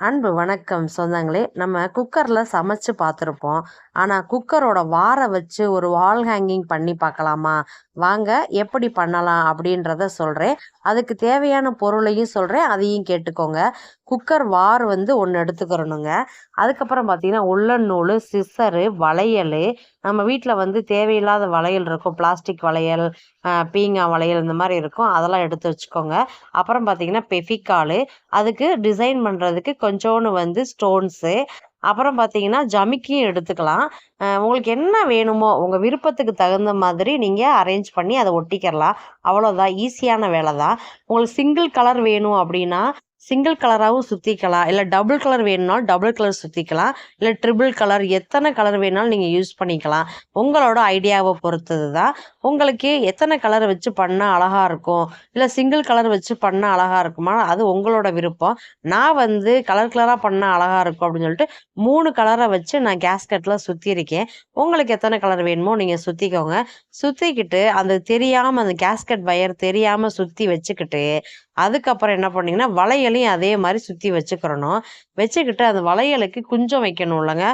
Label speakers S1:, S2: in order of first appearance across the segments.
S1: அன்பு வணக்கம் சொந்தங்களே. நம்ம குக்கரில் சமைச்சு பார்த்துருப்போம். ஆனால் குக்கரோட வாரை வச்சு ஒரு வால் ஹேங்கிங் பண்ணி பார்க்கலாமா? வாங்க எப்படி பண்ணலாம் அப்படின்றத சொல்கிறேன் அதுக்கு தேவையான பொருளையும் சொல்கிறேன் அதையும் கேட்டுக்கோங்க. குக்கர் வார் வந்து ஒன்று எடுத்துக்கிறணுங்க. அதுக்கப்புறம் பார்த்தீங்கன்னா உள்ளன் நூல் சிசரு வளையல். நம்ம வீட்டில் வந்து தேவையில்லாத வளையல் இருக்கும். பிளாஸ்டிக் வளையல் பீங்கா வளையல் இந்த மாதிரி இருக்கும். அதெல்லாம் எடுத்து வச்சுக்கோங்க. அப்புறம் பார்த்தீங்கன்னா பெஃபிக்காலு. அதுக்கு டிசைன் பண்ணுறதுக்கு கொஞ்சோன்னு வந்து ஸ்டோன்ஸு. அப்புறம் பார்த்தீங்கன்னா ஜமிக்கியும் எடுத்துக்கலாம். உங்களுக்கு என்ன வேணுமோ உங்கள் விருப்பத்துக்கு தகுந்த மாதிரி நீங்கள் அரேஞ்ச் பண்ணி அதை ஒட்டிக்கிறலாம். அவ்வளோதான் ஈஸியான வேலை தான் உங்களுக்கு சிங்கிள் கலர் வேணும் அப்படின்னா சிங்கிள் கலராகவும் சுற்றிக்கலாம் இல்லை டபுள் கலர் வேணும்னாலும் டபுள் கலர் சுற்றிக்கலாம் இல்லை ட்ரிபிள் கலர் எத்தனை கலர் வேணாலும் நீங்கள் யூஸ் பண்ணிக்கலாம். உங்களோட ஐடியாவை பொறுத்தது தான் உங்களுக்கு எத்தனை கலர் வச்சு பண்ணால் அழகாக இருக்கும்? இல்லை சிங்கிள் கலர் வச்சு பண்ணால் அழகாக இருக்குமா? அது உங்களோட விருப்பம். நான் வந்து கலர் கலராக பண்ணால் அழகாக இருக்கும் அப்படின்னு சொல்லிட்டு மூணு கலரை வச்சு நான் கேஸ்கட்டில் சுற்றிருக்கேன் உங்களுக்கு எத்தனை கலர் வேணுமோ நீங்கள் சுற்றிக்கோங்க சுற்றிக்கிட்டு அந்த தெரியாமல் அந்த கேஸ்கட் வயர் தெரியாமல் சுற்றி வச்சுக்கிட்டு அதுக்கப்புறம் என்ன பண்ணிங்கன்னா வளையலையும் அதே மாதிரி சுற்றி வச்சுக்கிறணும். வச்சுக்கிட்டு அந்த வளையலுக்கு குஞ்சம் வைக்கணும் இல்லைங்க.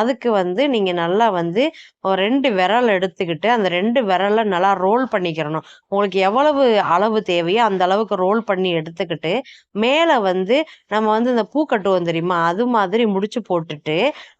S1: அதுக்கு வந்து நீங்கள் நல்லா வந்து ஒரு ரெண்டு விரல் எடுத்துக்கிட்டு அந்த ரெண்டு விரலை நல்லா ரோல் பண்ணிக்கிறணும். உங்களுக்கு எவ்வளவு அளவு தேவையோ அந்த அளவுக்கு ரோல் பண்ணி எடுத்துக்கிட்டு மேலே வந்து நம்ம வந்து இந்த பூ கட்டுவோம் தெரியுமா? அது மாதிரி முடிச்சு போட்டுட்டு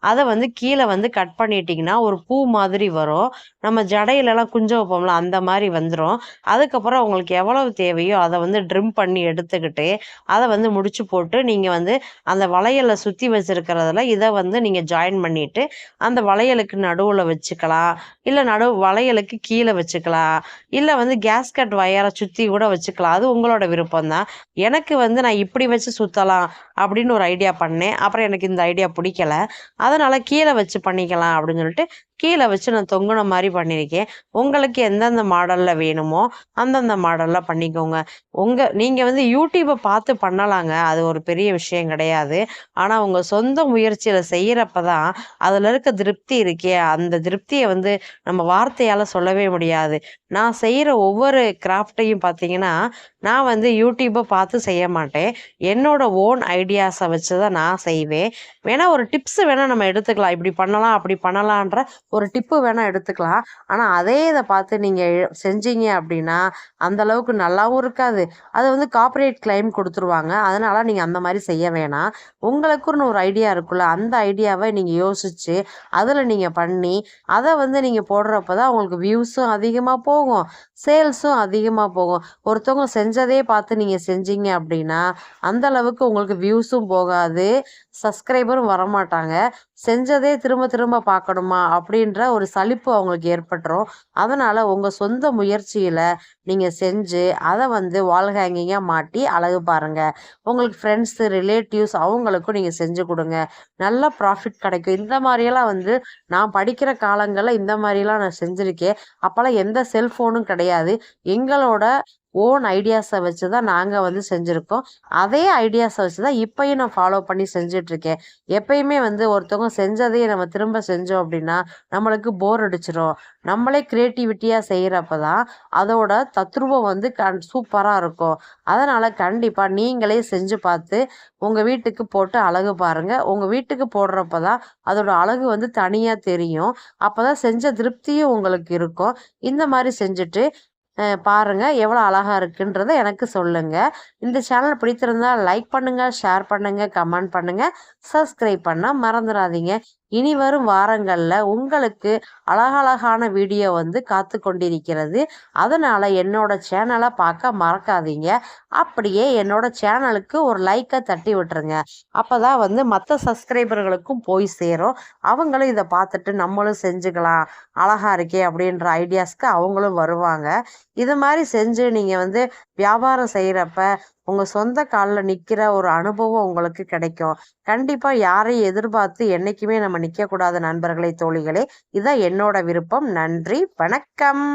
S1: அதை வந்து கீழே வந்து கட் பண்ணிட்டிங்கன்னா ஒரு பூ மாதிரி வரும். நம்ம ஜடையிலலாம் குஞ்சம் வைப்போம்ல அந்த மாதிரி வந்துடும் அதுக்கப்புறம் உங்களுக்கு எவ்வளவு தேவையோ அதை வந்து ட்ரிம் பண்ணி எடுத்துக்கிட்டு அதை வந்து முடிச்சு போட்டு நீங்கள் வந்து அந்த வளையலை சுற்றி வச்சுருக்கிறதுல இதை வந்து நீங்கள் ஜாயின் பண்ணிவிட்டு அந்த வளையலுக்கு நடுவில் வச்சுக்கலாம். இல்லை நடு வளையலுக்கு கீழே வச்சுக்கலாம். இல்லை வந்து கேஸ்கட் வயரை சுற்றி கூட வச்சுக்கலாம். அது உங்களோட விருப்பம் தான் எனக்கு வந்து நான் இப்படி வச்சு சுற்றலாம் அப்படின்னு ஒரு ஐடியா பண்ணேன். அப்புறம் எனக்கு இந்த ஐடியா பிடிக்கல. அதனால் கீழே வச்சு பண்ணிக்கலாம் அப்படின்னு சொல்லிட்டு கீழே வச்சு நான் தொங்குன மாதிரி பண்ணியிருக்கேன் உங்களுக்கு எந்தெந்த மாடலில் வேணுமோ அந்தந்த மாடலில் பண்ணிக்கோங்க. உங்கள் நீங்கள் வந்து யூடியூப்பை பார்த்து பண்ணலாங்க. அது ஒரு பெரிய விஷயம் கிடையாது. ஆனால் உங்கள் சொந்த முயற்சியில் செய்கிறப்ப தான் அதில் இருக்க திருப்தி இருக்கே. அந்த திருப்தியை வந்து நம்ம வார்த்தையால் சொல்லவே முடியாது. நான் செய்கிற ஒவ்வொரு கிராஃப்டையும் பார்த்தீங்கன்னா நான் வந்து யூடியூப்பை பார்த்து செய்ய மாட்டேன். என்னோட ஓன் ஐடியாஸை வச்சு தான் நான் செய்வேன். வேணால் ஒரு டிப்ஸ் வேணால் நம்ம எடுத்துக்கலாம். இப்படி பண்ணலாம் அப்படி பண்ணலான்ற ஒரு டிப்பு வேணால் எடுத்துக்கலாம். ஆனால் அதே இதை பார்த்து நீங்கள் செஞ்சீங்க அப்படின்னா அந்த அளவுக்கு நல்லாவும் இருக்காது. அது வந்து காப்பரேட் கிளைம் கொடுத்துருவாங்க. அதனால் நீங்கள் அந்த மாதிரி செய்ய வேணாம். உங்களுக்குன்னு ஒரு ஐடியா இருக்குல்ல அந்த ஐடியாவை நீங்கள் யோசித்து அதில் நீங்கள் பண்ணி அதை வந்து நீங்கள் போடுறப்ப தான் உங்களுக்கு வியூஸும் அதிகமாக போகும். சேல்ஸும் அதிகமாக போகும். ஒருத்தவங்க செஞ்சதே பார்த்து நீங்கள் செஞ்சீங்க அப்படின்னா அந்த அளவுக்கு உங்களுக்கு வியூஸும் போகாது சப்ஸ்கிரைபரும் வரமாட்டாங்க. செஞ்சதே திரும்ப திரும்ப பார்க்கணுமா அப்படின்ற ஒரு சலிப்பு அவங்களுக்கு ஏற்பட்டுரும். அதனால் உங்கள் சொந்த முயற்சியில் நீங்கள் செஞ்சு அதை வந்து வால் ஹேங்கிங்காக மாட்டி அழகு பாருங்கள் உங்களுக்கு ஃப்ரெண்ட்ஸு ரிலேட்டிவ்ஸ் அவங்களுக்கும் நீங்கள் செஞ்சு கொடுங்க. நல்ல ப்ராஃபிட் கிடைக்கும். இந்த மாதிரியெல்லாம் வந்து நான் படிக்கிற காலங்களில் இந்த மாதிரிலாம் நான் செஞ்சுருக்கேன். அப்போல்லாம் எந்த செல்ஃபோனும் கிடையாது. எங்களோட ஓன் ஐடியாஸை வச்சு தான் நாங்கள் வந்து செஞ்சுருக்கோம். அதே ஐடியாஸை வச்சு தான் இப்போயும் நான் ஃபாலோ பண்ணி செஞ்சிட்ருக்கேன். எப்பயுமே வந்து ஒருத்தவங்க செஞ்சதையே நம்ம திரும்ப செஞ்சோம் அப்படின்னா நம்மளுக்கு போர் அடிச்சிடும் நம்மளே க்ரியேட்டிவிட்டியாக செய்கிறப்ப தான் அதோட தத்ரூபம் வந்து கண் சூப்பராக இருக்கும். அதனால் கண்டிப்பாக நீங்களே செஞ்சு பார்த்து உங்கள் வீட்டுக்கு போட்டு அழகு பாருங்கள் உங்கள் வீட்டுக்கு போடுறப்ப தான் அதோட அழகு வந்து தனியாக தெரியும். அப்போ தான் செஞ்ச திருப்தியும் உங்களுக்கு இருக்கும். இந்த மாதிரி செஞ்சுட்டு பாருங்கள் எவ்வளோ அழகாக இருக்குன்றத எனக்கு சொல்லுங்கள் இந்த சேனல் பிடித்திருந்தால் லைக் பண்ணுங்கள் ஷேர் பண்ணுங்கள் கமெண்ட் பண்ணுங்கள் சப்ஸ்கிரைப் பண்ண மறந்துடாதீங்க இனி வரும் வாரங்களில் உங்களுக்கு அழகழகான வீடியோ வந்து காத்து கொண்டிருக்கிறது. அதனால் என்னோட சேனலை பார்க்க மறக்காதீங்க. அப்படியே என்னோட சேனலுக்கு ஒரு லைக்கை தட்டி விட்டுருங்க. அப்போ தான் வந்து மற்ற சப்ஸ்கிரைபர்களுக்கும் போய் சேரும். அவங்களும் இதை பார்த்துட்டு நம்மளும் செஞ்சுக்கலாம். அழகாக இருக்கே அப்படின்ற ஐடியாஸ்க்கு அவங்களும் வருவாங்க. இது மாதிரி செஞ்சு நீங்கள் வந்து வியாபாரம் செய்கிறப்ப உங்கள் சொந்த காலில் நிற்கிற ஒரு அனுபவம் உங்களுக்கு கிடைக்கும். கண்டிப்பாக யாரையும் எதிர்பார்த்து என்றைக்குமே நம்ம நிற்கக்கூடாத நண்பர்களே தோழிகளே. இதான் என்னோட விருப்பம். நன்றி. வணக்கம்.